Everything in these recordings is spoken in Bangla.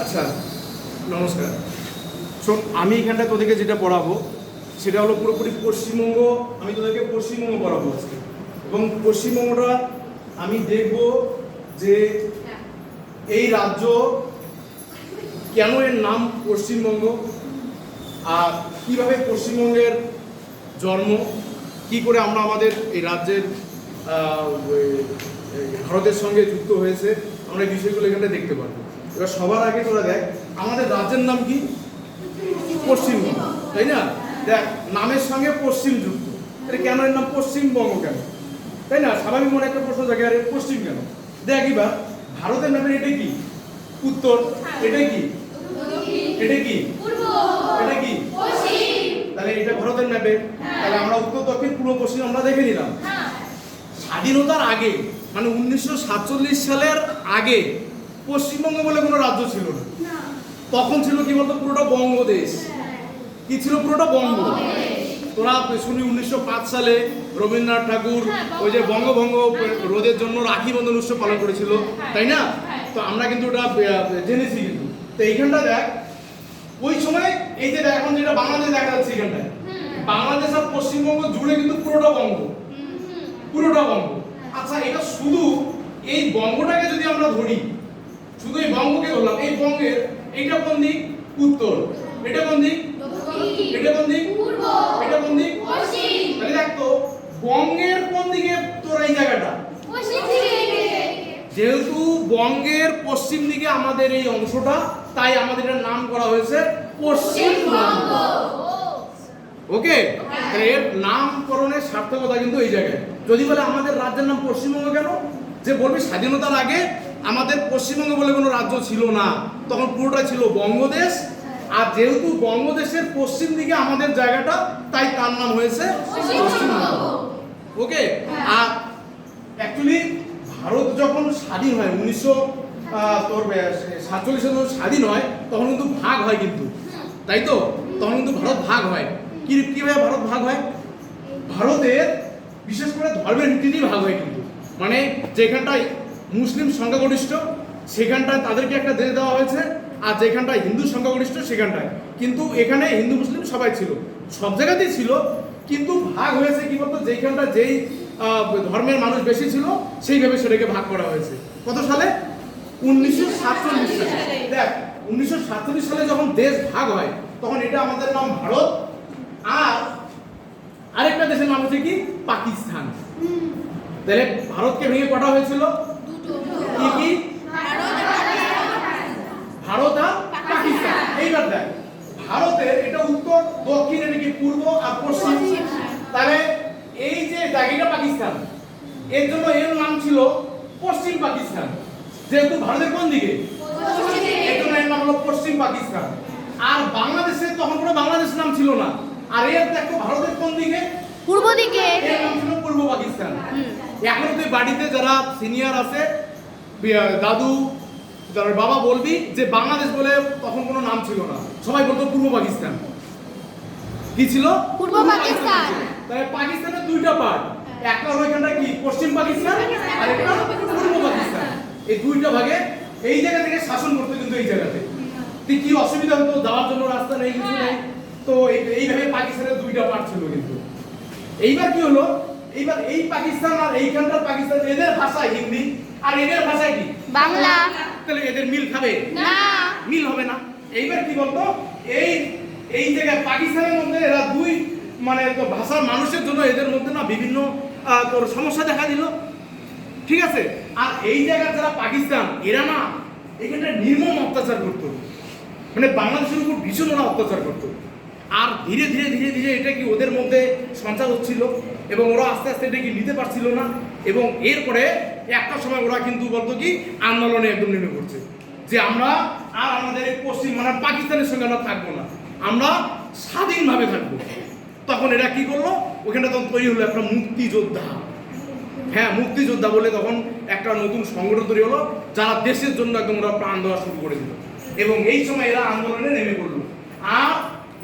আচ্ছা নমস্কার। শোন, আমি এখানটা তোদেরকে যেটা পড়াবো, সেটা হলো পুরোপুরি পশ্চিমবঙ্গ, আমি তোদেরকে পশ্চিমবঙ্গ পড়াবো আজকে। এবং পশ্চিমবঙ্গটা আমি দেখব যে এই রাজ্য কেন এর নাম পশ্চিমবঙ্গ, আর কীভাবে পশ্চিমবঙ্গের জন্ম, কি করে আমরা আমাদের এই রাজ্যের ভারতের সঙ্গে যুক্ত হয়েছে, আমরা এই বিষয়গুলো এখানে দেখতে পারব। এবার সবার আগে তোরা দেখ আমাদের রাজ্যের নাম কি? পশ্চিমবঙ্গ তাই না? দেখ নামের সঙ্গে পশ্চিম যুক্ত। এটা কেন এর নাম পশ্চিমবঙ্গ কেন? তাই না? স্বাভাবিক মনে একটা প্রশ্ন জায়গায় আরে পশ্চিম কেন? দেখ এবার ভারতের নামের এটা কি? উত্তর এটা কি? এটা কি? এটা কি? তাহলে এটা ভারতের ম্যাপে তাহলে আমরা উত্তর দক্ষিণ পূর্ব পশ্চিম আমরা দেখে নিলাম। স্বাধীনতার আগে মানে উনিশশো সাতচল্লিশ সালের আগে পশ্চিমবঙ্গ বলে কোনো রাজ্য ছিল না। তখন ছিল কি বলতো? পুরোটা বঙ্গদেশ। কি ছিল পুরোটা? বঙ্গ। তোরা শুনি উনিশশো পাঁচ সালে রবীন্দ্রনাথ ঠাকুর ওই যে বঙ্গভঙ্গ রোধের জন্য রাখি বন্ধন উৎসব পালন করেছিল তাই না? তো আমরা কিন্তু ওটা জেনেছি কিন্তু। তো এইখানটা দেখ ওই সময় এই যে দেখ এখন যেটা বাংলাদেশ দেখা যাচ্ছে এখানটায় বাংলাদেশ আর পশ্চিমবঙ্গ জুড়ে কিন্তু পুরোটা বঙ্গ। পুরোটা বঙ্গ। আচ্ছা এটা শুধু এই বঙ্গটাকে যদি আমরা ধরি শুধু এই বঙ্গকে ধরলাম। এই বঙ্গের এইটা কোন দিক? উত্তর। এটা কোন দিক? এটা কোন দিক? এটা কোন দিক? তাহলে দেখ বঙ্গের কোন দিকে তোর এই জায়গাটা? যেহেতু বঙ্গের পশ্চিম দিকে আমাদের এই অংশটা তাই আমাদের এটার নাম করা হয়েছে পশ্চিমবঙ্গ ওকে এর নামকরণের সার্থকতা কিন্তু এই জায়গায়। যদি বলে আমাদের রাজ্যের নাম পশ্চিমবঙ্গ কেন? যে বলবে স্বাধীনতার আগে আমাদের পশ্চিমবঙ্গ বলে কোনো রাজ্য ছিল না। তখন পুরোটা ছিল বঙ্গদেশ। আর যেহেতু বঙ্গদেশের পশ্চিম দিকে আমাদের জায়গাটা, তাই তার নাম হয়েছে পশ্চিমবঙ্গ। ওকে? আর অ্যাকচুয়ালি ভারত যখন স্বাধীন হয়, উনিশশো তোর সাতচল্লিশে যখন স্বাধীন হয়, তখন কিন্তু ভাগ হয় কিন্তু। তাই তো? তখন কিন্তু ভারত ভাগ হয়। কি, কীভাবে ভারত ভাগ হয়? ভারতের, বিশেষ করে ধর্মের নীতি ভাগ হয় কিন্তু। মানে যেখানটায় মুসলিম সংখ্যাগরিষ্ঠ, সেখানটায় তাদেরকে একটা দেশ দেওয়া হয়েছে, আর যেখানটায় হিন্দু সংখ্যাগরিষ্ঠ, সেখানটায়। কিন্তু এখানে হিন্দু, মুসলিম সবাই ছিল। সব জায়গাতেই ছিল, কিন্তু ভাগ হয়েছে কি বলতো? যেখানটা যেই ধর্মের মানুষ বেশি ছিল সেইভাবে সেটাকে ভাগ করা হয়েছে। কত সালে? উনিশশো সাতচল্লিশ সালে। দেখ, উনিশশো সাতচল্লিশ সালে যখন দেশ ভাগ হয়, তখন এটা আমাদের নাম ভারত, আর আরেকটা দেশের নাম হচ্ছে কি? পাকিস্তান। তাহলে ভারতকে ভেঙে কটা হয়েছিল? কি কি? ভারত আর পাকিস্তান। এইবার দেখ ভারতের এটা উত্তর দক্ষিণ এটা কি পূর্ব আর পশ্চিম। তাহলে এই যে জায়গাটা পাকিস্তান এর জন্য এর নাম ছিল পশ্চিম পাকিস্তান। যেহেতু ভারতের কোন দিকে? এর জন্য এর নাম হলো পশ্চিম পাকিস্তান। আর বাংলাদেশের তখন কোনো বাংলাদেশ নাম ছিল না। আর এর দেখো ভারতের কোন দিকে? পূর্ব দিকে। এর নাম ছিল পূর্ব পাকিস্তান। এখন তুই বাড়িতে যারা সিনিয়র আছে দাদু যারা বাবা বলবি যে বাংলাদেশ বলে তখন কোনো নাম ছিল না। সবাই বলতো পূর্ব পাকিস্তান। কি ছিল? পূর্ব পাকিস্তান। তাহলে পাকিস্তানের দুইটা পার্ট একটা হলো এখানটা কি? পশ্চিম পাকিস্তান আর একটা পূর্ব পাকিস্তান। এই দুইটা ভাগে এই জায়গা থেকে শাসন করতে কিন্তু এই জায়গাতে। তুই কি অসুবিধা হতো? যাওয়ার জন্য রাস্তা নেই কিছু নেই। তো এইভাবে পাকিস্তানের দুইটা পার্ট ছিল কিন্তু। এইবার কি হলো? এইবার এই পাকিস্তান আর এইখানকার পাকিস্তান এদের ভাষা হিন্দি। আর এদের ভাষায় কি? বাংলা। তাহলে এদের মিল খাবে? না। মিল হবে না। এইবার কি বলতো? এই এই জায়গায় পাকিস্তানের মধ্যে এরা দুই মানে তো ভাষার মানুষের জন্য এদের মধ্যে না বিভিন্ন তোর সমস্যা দেখা দিল। ঠিক আছে? আর এই জায়গার যারা পাকিস্তান এরা না এখানটা নির্মম অত্যাচার করতো। মানে বাংলাদেশের উপর ভীষণ ওরা অত্যাচার করতো। আর ধীরে ধীরে ধীরে ধীরে এটা কি ওদের মধ্যে সঞ্চার হচ্ছিল? এবং ওরা আস্তে আস্তে এটা কি নিতে পারছিল না? এবং এরপরে একটা সময় ওরা কিন্তু বলতো কি, আন্দোলনে একদম নেমে পড়ছে। যে আমরা আর আমাদের এই পশ্চিম মানে পাকিস্তানের সঙ্গে আমরা থাকব না। আমরা স্বাধীনভাবে থাকব। তখন এরা কি করল? ওখানে তখন তৈরি হলো একটা মুক্তিযোদ্ধা। হ্যাঁ মুক্তিযোদ্ধা বলে তখন একটা নতুন সংগঠন তৈরি হলো, যারা দেশের জন্য একদম ওরা প্রাণ দেওয়া শুরু করে দিল। এবং এই সময় এরা আন্দোলনে নেমে পড়ল। আর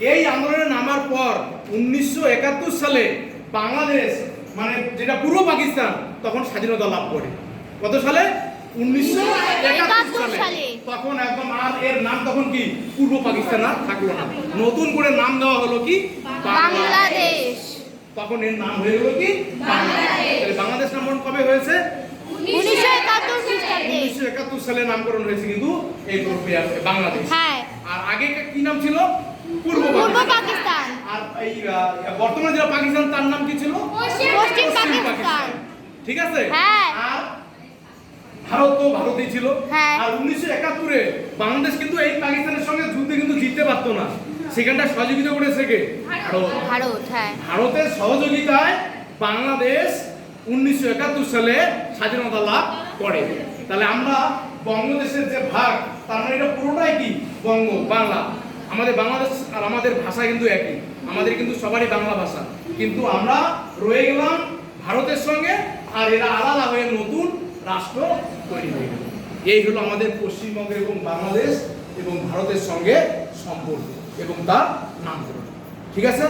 এই আন্দোলনে নামার পর উনিশশো একাত্তর সালে বাংলাদেশ মানে যেটা পূর্ব পাকিস্তান তখন স্বাধীনতা লাভ করে। কত সালে? উনিশশো সালে। তখন একদম আর এর নাম তখন কি? পূর্ব পাকিস্তান আর থাকল না। নতুন করে নাম দেওয়া হলো কি? বাংলাদেশ। তখন এর নাম হয়ে গেল কি? বাংলাদেশ। নামকরণ কবে হয়েছে? উনিশশো একাত্তর উনিশশো একাত্তর সালে নামকরণ হয়েছে কিন্তু এই বাংলাদেশ। হ্যাঁ। আর আগে কি নাম ছিল? পূর্ব পূর্ব পাকিস্তান। পাকিস্তান আর এই বর্তমানে যেটা পাকিস্তান তার নাম কি ছিল? পশ্চিম পাকিস্তান। ঠিক আছে? হ্যাঁ। আর ভারত তো ভারতই ছিল। হ্যাঁ। আর উনিশশো একাত্তরে বাংলাদেশ কিন্তু এই পাকিস্তানের সঙ্গে যুদ্ধে কিন্তু জিততে পারতো না। সেখানটা সহযোগিতা করেছে কে? ভারত। ভারত হ্যাঁ। ভারতের সহযোগিতায় বাংলাদেশ উনিশশো একাত্তর সালে স্বাধীনতা লাভ করে। তাহলে আমরা বঙ্গদেশের যে ভাগ তার মানে এটা পুরোটাই কি? বঙ্গ বাংলা। আমাদের বাংলাদেশ আর আমাদের ভাষা কিন্তু একই। আমাদের কিন্তু সবারই বাংলা ভাষা। কিন্তু আমরা রয়ে গেলাম ভারতের সঙ্গে আর এরা আলাদা হয়ে নতুন রাষ্ট্র তৈরি হয়ে গেল। এই হলো আমাদের পশ্চিমবঙ্গ এবং বাংলাদেশ এবং ভারতের সঙ্গে সম্পর্ক এবং তার নামকরণ। ঠিক আছে?